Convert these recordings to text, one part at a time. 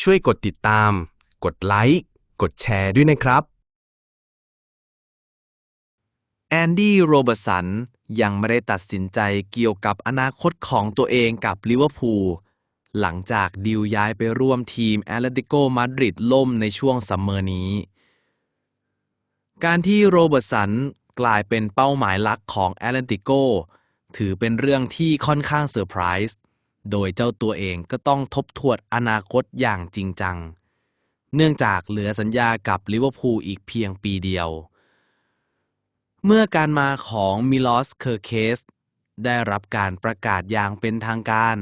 ช่วยกดติดตาม กดไลค์ กดแชร์ด้วยนะครับ แอนดี้โรเบร์สันยังไม่ได้ตัดสินใจเกี่ยวกับอนาคตของตัวเองกับลิเวอร์พูลหลังจากดิวย้ายไปร่วมทีมแอตเลติโกมาดริดล่มในช่วงซัมเมอร์นี้ การที่โรเบิร์ตสันกลายเป็นเป้าหมายหลักของแอตเลติโกถือเป็นเรื่องที่ค่อนข้างเซอร์ไพรส์ โดยเจ้าตัวเองก็ต้องทบทวนอนาคตอย่างจริงจัง เนื่องจากเหลือสัญญากับลิเวอร์พูลอีกเพียงปีเดียว เมื่อการมาของมิลอสเคอร์เคสได้รับการประกาศอย่างเป็นทางการ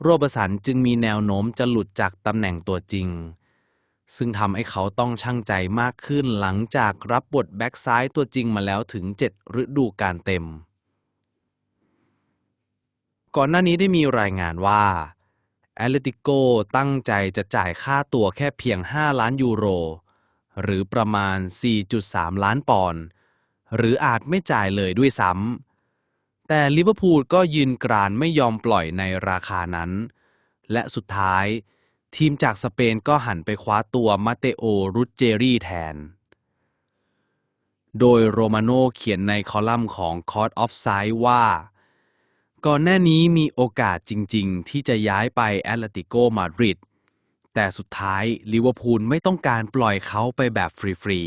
โรเบร์สันจึงมีแนวโน้มจะหลุดจากตำแหน่งตัวจริง ซึ่งทำให้เขาต้องชั่งใจมากขึ้นหลังจากรับบทแบ็กซ้ายตัวจริงมาแล้วถึง 7 ฤดูกาลเต็ม ก่อนหน้านี้ได้มีรายงานว่าแอตเลติโกตั้งใจจะจ่ายค่าตัวแค่เพียง 5 ล้านยูโร หรือประมาณ 4.3 ล้านปอนด์หรืออาจไม่จ่ายเลยด้วยซ้ำ แต่ลิเวอร์พูลก็ยืนกรานไม่ยอมปล่อยในราคานั้น และสุดท้าย ทีมจากสเปนก็หันไปคว้าตัวมาเตโอ รุจเจรี่แทน โดยโรมาโนเขียนในคอลัมน์ของ Court of Side ว่า ก่อนหน้านี้มีโอกาสจริง ๆ ที่จะย้ายไปแอตเลติโกมาดริด แต่สุดท้ายลิเวอร์พูลไม่ต้องการปล่อยเขาไปแบบฟรี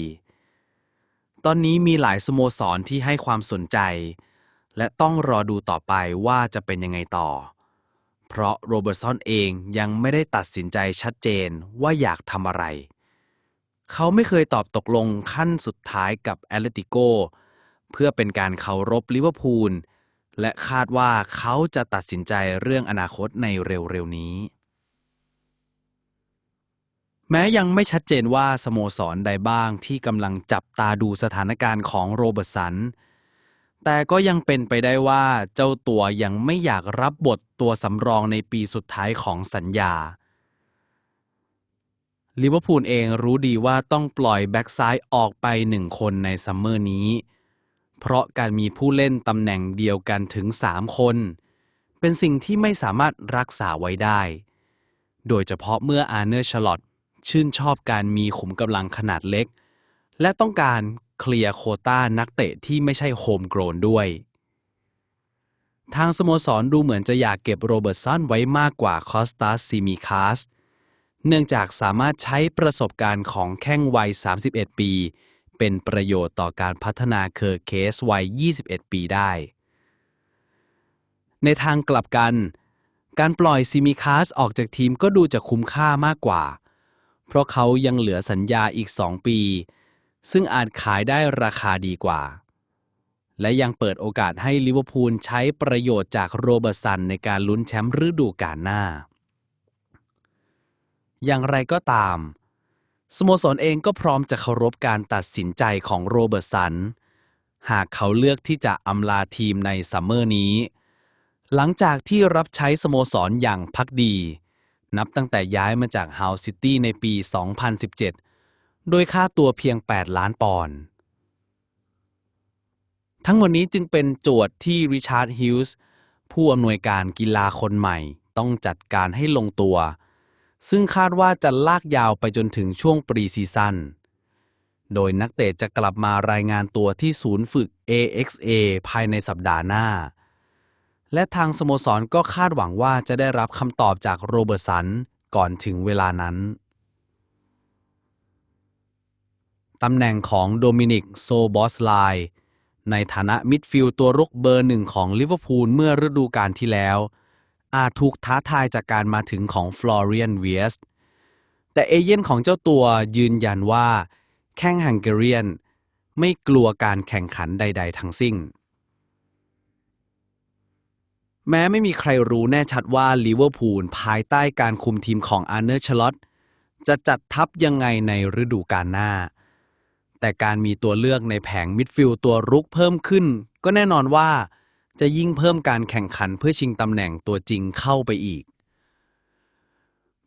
ๆ ตอนนี้มีหลายสโมสรที่ให้ความสนใจ และต้องรอดูต่อไปว่าจะเป็นยังไงต่อ เพราะโรเบิร์ตสันเองยังไม่ได้ตัดสินใจชัดเจนว่าอยากทำอะไร เขาไม่เคยตอบตกลงขั้นสุดท้ายกับแอตเลติโกเพื่อเป็นการเคารพลิเวอร์พูล และคาดว่าเขาจะตัดสินใจเรื่องอนาคตในเร็วๆนี้ แม้ยังไม่ชัดเจนว่าสโมสรใดบ้างที่กำลังจับตาดูสถานการณ์ของโรเบิร์ตสัน แต่ก็ยังเป็นไปได้ว่าเจ้าตัวยังไม่อยากรับบทตัวสำรองในปีสุดท้ายของสัญญาลิเวอร์พูลเองรู้ดีว่าต้องปล่อยแบ็กซ้ายออกไปหนึ่งคนในซัมเมอร์นี้ เพราะการมีผู้เล่นตำแหน่งเดียวกันถึง 3 คน เป็นสิ่งที่ไม่สามารถรักษาไว้ได้ โดยเฉพาะเมื่ออาร์เนอร์ชลอตชื่นชอบการมีขุมกำลังขนาดเล็ก และต้องการเคลียร์โคต้านักเตะที่ไม่ใช่โฮมโกรนด้วย ทางสโมสรดูเหมือนจะอยากเก็บโรเบิร์ตสันไว้มากกว่าคอสตาซิมิคาสเนื่องจากสามารถใช้ประสบการณ์ของแข้งวัย 31 ปี เป็นประโยชน์ต่อการพัฒนาเคอร์เคสวัย 21 ปีได้ ในทางกลับกัน การปล่อยซิมิคาสออกจากทีมก็ดูจะคุ้มค่ามากกว่า เพราะเขายังเหลือสัญญาอีก 2 ปี ซึ่งอาจขายได้ราคาดีกว่า และยังเปิดโอกาสให้ลิเวอร์พูลใช้ประโยชน์จากโรเบอร์สันในการลุ้นแชมป์ฤดูกาลหน้า อย่างไรก็ตาม สโมสรเองก็พร้อมจะเคารพการตัดสินใจของโรเบิร์ตสัน หากเขาเลือกที่จะอำลาทีมในซัมเมอร์นี้ หลังจากที่รับใช้สโมสรอย่างพักดี นับตั้งแต่ย้ายมาจากฮาวซิตี้ในปี 2017 โดยค่าตัวเพียง 8 ล้านปอนด์ทั้งหมดนี้จึงเป็นโจทย์ที่ริชาร์ดฮิลส์ผู้อำนวยการกีฬาคนใหม่ต้องจัดการให้ลงตัว ซึ่งคาดว่าจะลากยาวไปจนถึงช่วงปรีซีซั่น โดยนักเตะจะกลับมารายงานตัวที่ศูนย์ฝึก AXA ภายในสัปดาห์หน้า และทางสโมสรก็คาดหวังว่าจะได้รับคำตอบจากโรเบิร์ตสันก่อนถึงเวลานั้น ตำแหน่งของโดมินิกโซบอสไลในฐานะมิดฟิลด์ตัวรุกเบอร์หนึ่งของลิเวอร์พูลเมื่อฤดูกาลที่แล้ว อาจถูกท้าทายจากการมาถึงของฟลอเรียนเวียสแต่เอเย่นของเจ้าตัวยืนยันว่า แข้งฮังการีนไม่กลัวการแข่งขันใด ๆ ทั้งสิ้น แม้ไม่มีใครรู้แน่ชัดว่าลิเวอร์พูลภายใต้การคุมทีมของอาร์เนอร์ชลอตจะจัดทัพยังไงในฤดูกาลหน้า แต่การมีตัวเลือกในแผงมิดฟิลด์ตัวรุกเพิ่มขึ้น ก็แน่นอนว่า จะยิ่งเพิ่มการแข่งขันเพื่อชิงตำแหน่งตัวจริงเข้าไปอีก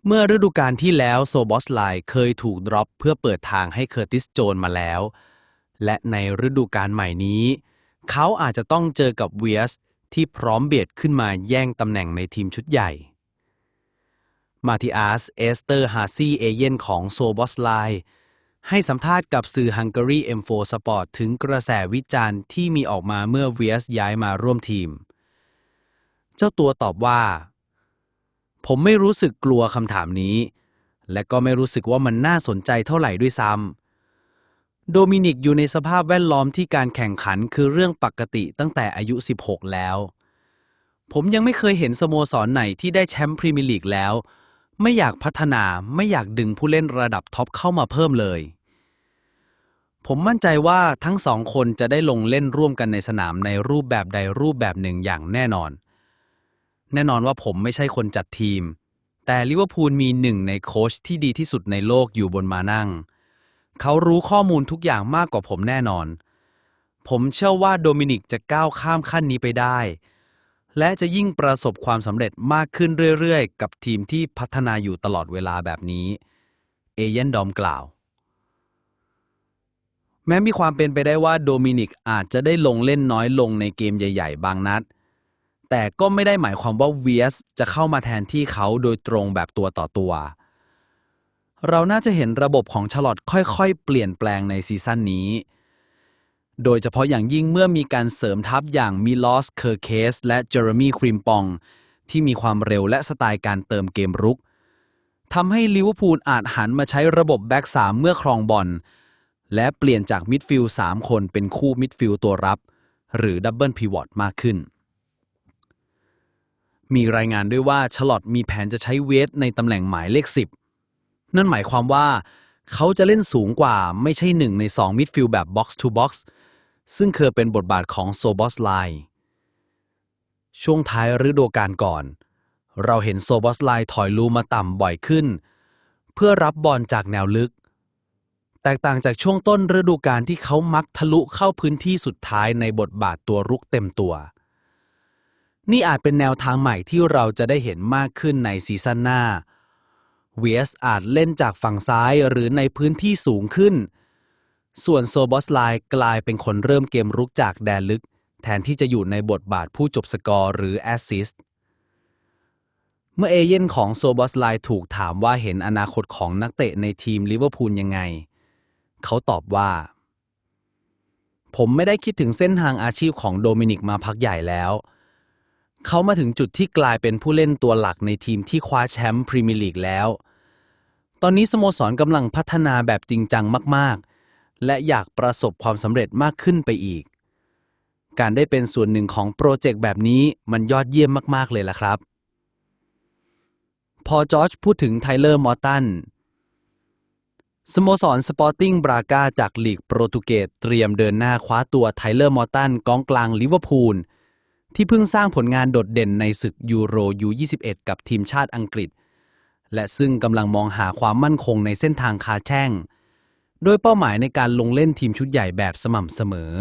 เมื่อฤดูกาลที่แล้วโซบอสไลเคยถูกดรอปเพื่อเปิดทางให้เคอร์ติสโจนมาแล้ว และในฤดูกาลใหม่นี้ เขาอาจจะต้องเจอกับเวียสที่พร้อมเบียดขึ้นมาแย่งตำแหน่งในทีมชุดใหญ่มาติอัสเอสเตอร์ฮาซีเอเย่นของโซบอสไล ให้สัมภาษณ์กับสื่อ Hungary M4 Sport ถึงกระแสวิจารณ์ที่มีออกมาเมื่อเวียสย้ายมาร่วมทีม เจ้าตัวตอบว่า ผมไม่รู้สึกกลัวคำถามนี้ และก็ไม่รู้สึกว่ามันน่าสนใจเท่าไหร่ด้วยซ้ำโดมินิกอยู่ในสภาพแวดล้อมที่การแข่งขันคือเรื่องปกติตั้งแต่อายุ 16 แล้ว ผมยังไม่เคยเห็นสโมสรไหนที่ได้แชมป์พรีเมียร์ลีกแล้ว ไม่อยากพัฒนาไม่อยากดึงผู้เล่นระดับท็อปเข้ามาเพิ่มเลย ผมมั่นใจว่าทั้งสองคนจะได้ลงเล่นร่วมกันในสนามในรูปแบบใดรูปแบบหนึ่งอย่างแน่นอน แน่นอนว่าผมไม่ใช่คนจัดทีม แต่ลิเวอร์พูลมีหนึ่งในโค้ชที่ดีที่สุดในโลกอยู่บนมานั่ง เขารู้ข้อมูลทุกอย่างมากกว่าผมแน่นอน ผมเชื่อว่าโดมินิกจะก้าวข้ามขั้นนี้ไปได้ และจะยิ่งประสบความสำเร็จมากขึ้นเรื่อยๆ กับทีมที่พัฒนาอยู่ตลอดเวลาแบบนี้ เอเยนดอมกล่าว แม้มีความเป็นไปได้ว่าโดมินิกอาจจะได้ลงเล่นน้อยลงในเกมใหญ่ ๆ บางนัด แต่ก็ไม่ได้หมายความว่าเวียสจะเข้ามาแทนที่เขาโดยตรงแบบตัวต่อตัว เราน่าจะเห็นระบบของชลอตค่อยๆ เปลี่ยนแปลงในซีซั่นนี้ โดยเฉพาะอย่างยิ่งเมื่อมีการเสริมทัพอย่างมิลอสเคอร์เคสและเจอร์มีคริมปอง ที่มีความเร็วและสไตล์การเติมเกมรุกทำให้ลิเวอร์พูลอาจหันมาใช้ระบบแบ็กสามเมื่อครองบอลและเปลี่ยนจากมิดฟิลด์3คนเป็นคู่มิดฟิลด์ตัวรับ หรือดับเบิลพีวอตมากขึ้น มีรายงานด้วยว่าฉลอตมีแผนจะใช้เวทในตำแหน่งหมายเลข 10 นั่นหมายความว่าเขาจะเล่นสูงกว่าไม่ใช่หนึ่งใน 2 มิดฟิลด์แบบ Box to Box ซึ่ ซึ่งเคยเป็นบทบาทของโซบอสไลช่วงท้ายฤดูกาลก่อน เราเห็นโซบอสไลถอยลูมาต่ำบ่อยขึ้น เพื่อรับบอลจากแนวลึก แตกต่างจากช่วงต้นฤดูกาลที่เขามักทะลุเข้าพื้นที่สุดท้ายในบทบาทตัวรุกเต็มตัว นี่อาจเป็นแนวทางใหม่ที่เราจะได้เห็นมากขึ้นในซีซั่นหน้าเวียสอาจเล่นจากฝั่งซ้ายหรือในพื้นที่สูงขึ้น ส่วนโซบอสไลกลายเป็นคนเริ่มเกมรุกจากแดนลึก แทนที่จะอยู่ในบทบาทผู้จบสกอร์หรือแอสซิสต์เมื่อเอเย่นของโซบอสไลถูกถามว่าเห็นอนาคตของนักเตะในทีมลิเวอร์พูลยังไง เขาตอบว่า ผมไม่ได้คิดถึงเส้นทางอาชีพของโดมินิกมาพักใหญ่แล้ว เขามาถึงจุดที่กลายเป็นผู้เล่นตัวหลักในทีมที่คว้าแชมป์พรีเมียร์ลีกแล้ว ตอนนี้สโมสรกำลังพัฒนาแบบจริงจังมาก และอยากประสบความสำเร็จมากขึ้นไปอีก การได้เป็นส่วนหนึ่งของโปรเจกต์แบบนี้มันยอดเยี่ยมมากๆเลยล่ะครับ พอจอร์จพูดถึงไทเลอร์มอร์ตันสโมสรสปอร์ติ้งบรากาจากลีกโปรตุเกสเตรียมเดินหน้าคว้าตัวไทเลอร์มอร์ตันกองกลางลิเวอร์พูล ที่เพิ่งสร้างผลงานโดดเด่นในศึกยูโรยู21กับทีมชาติอังกฤษ และซึ่งกำลังมองหาความมั่นคงในเส้นทางคาแช่ง โดยเป้าหมายในการลงเล่นทีมชุดใหญ่แบบสม่ำเสมอ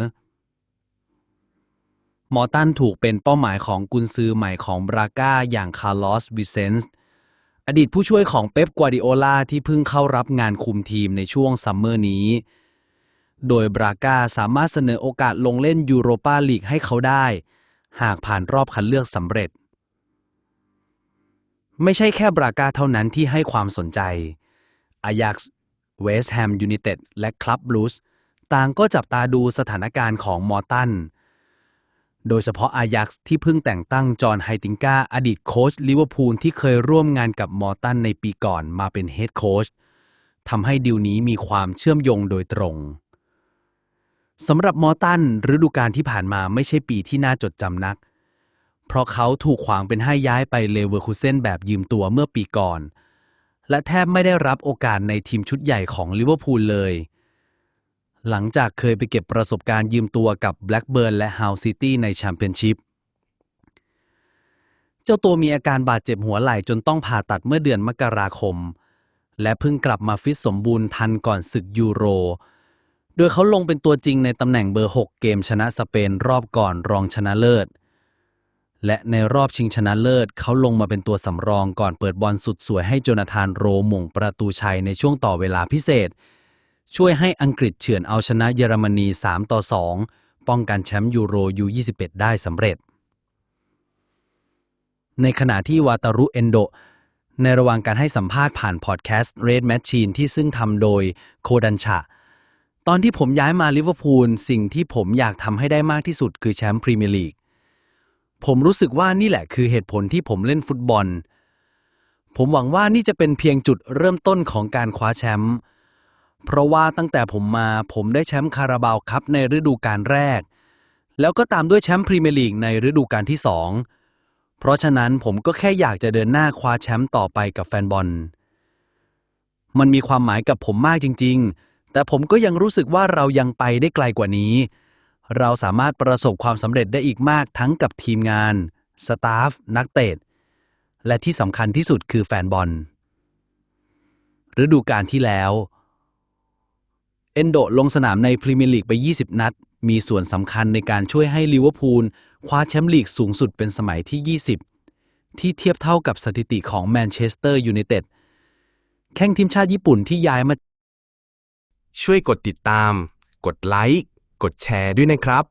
มอตันถูกเป็นเป้าหมายของกุนซือใหม่ของบราก้าอย่างคาร์ลอสวิเซนส์อดีตผู้ช่วยของเป๊ปกัวดิโอลาที่เพิ่งเข้ารับงานคุมทีมในช่วงซัมเมอร์นี้ โดยบราก้าสามารถเสนอโอกาสลงเล่นยูโรปาลีกให้เขาได้ หากผ่านรอบคัดเลือกสำเร็จ ไม่ใช่แค่บราก้าเท่านั้นที่ให้ความสนใจอายักซ์ เวสต์แฮมยูไนเต็ดและคลับบลูส์ต่างก็จับตาดูสถานการณ์ของมอร์ตัน โดยเฉพาะอายักซ์ที่เพิ่งแต่งตั้งจอห์นไฮติงกาอดีตโค้ชลิเวอร์พูลที่เคยร่วมงานกับมอร์ตันในปีก่อนมาเป็นเฮดโค้ชทำให้ดิวนี้มีความเชื่อมโยงโดยตรงสำหรับมอร์ตันฤดูกาลที่ผ่านมาไม่ใช่ปีที่น่าจดจำนัก เพราะเขาถูกขวางเป็นให้ย้ายไปเลเวอร์คูเซนแบบยืมตัวเมื่อปีก่อน และแทบไม่ได้รับโอกาสในทีมชุดใหญ่ของลิเวอร์พูลเลย หลังจากเคยไปเก็บประสบการณ์ยืมตัวกับแบล็กเบิร์นและฮาวซิตี้ในแชมเปี้ยนชิพ เจ้าตัวมีอาการบาดเจ็บหัวไหล่จนต้องผ่าตัดเมื่อเดือนมกราคม และเพิ่งกลับมาฟิตสมบูรณ์ทันก่อนศึกยูโร โดยเขาลงเป็นตัวจริงในตำแหน่งเบอร์ 6 เกมชนะสเปนรอบก่อนรองชนะเลิศ และในรอบชิงชนะเลิศเขาลงมาเป็นตัวสำรองก่อนเปิดบอลสุดสวยให้โจนาธานโรมงประตูชัยในช่วงต่อเวลาพิเศษ ช่วยให้อังกฤษเฉือนเอาชนะเยอรมนี 3 ต่อ 2 ป้องกันแชมป์ยูโรยู21 ได้สำเร็จ ในขณะที่วาตารุเอนโด ในระหว่างการให้สัมภาษณ์ผ่านพอดแคสต์ Red Machine ที่ซึ่งทำโดยโคดันชะตอนที่ผมย้ายมาลิเวอร์พูลสิ่งที่ผมอยากทำให้ได้มากที่สุดคือแชมป์พรีเมียร์ลีก ผมรู้สึกว่านี่แหละคือเหตุผลที่ผมเล่นฟุตบอล ผมหวังว่านี่จะเป็นเพียงจุดเริ่มต้นของการคว้าแชมป์ เพราะว่าตั้งแต่ผมมาผมได้แชมป์คาราบาวคัพในฤดูกาลแรก แล้วก็ตามด้วยแชมป์พรีเมียร์ลีกในฤดูกาลที่สอง เพราะฉะนั้นผมก็แค่อยากจะเดินหน้าคว้าแชมป์ต่อไปกับแฟนบอล มันมีความหมายกับผมมากจริง ๆ แต่ผมก็ยังรู้สึกว่าเรายังไปได้ไกลกว่านี้ เราสามารถประสบความสำเร็จได้อีกมากทั้งกับทีมงาน สตาฟ นักเตะ และที่สำคัญที่สุดคือแฟนบอล ฤดูกาลที่แล้ว เอนโดลงสนามในพรีเมียร์ลีกไป 20 นัด มีส่วนสำคัญในการช่วยให้ลิเวอร์พูลคว้าแชมป์ลีกสูงสุดเป็นสมัยที่ 20 ที่เทียบเท่ากับสถิติของแมนเชสเตอร์ยูไนเต็ดแข่งทีมชาติญี่ปุ่นที่ย้ายมา ช่วยกดติดตาม กดไลค์ กดแชร์ด้วยนะครับ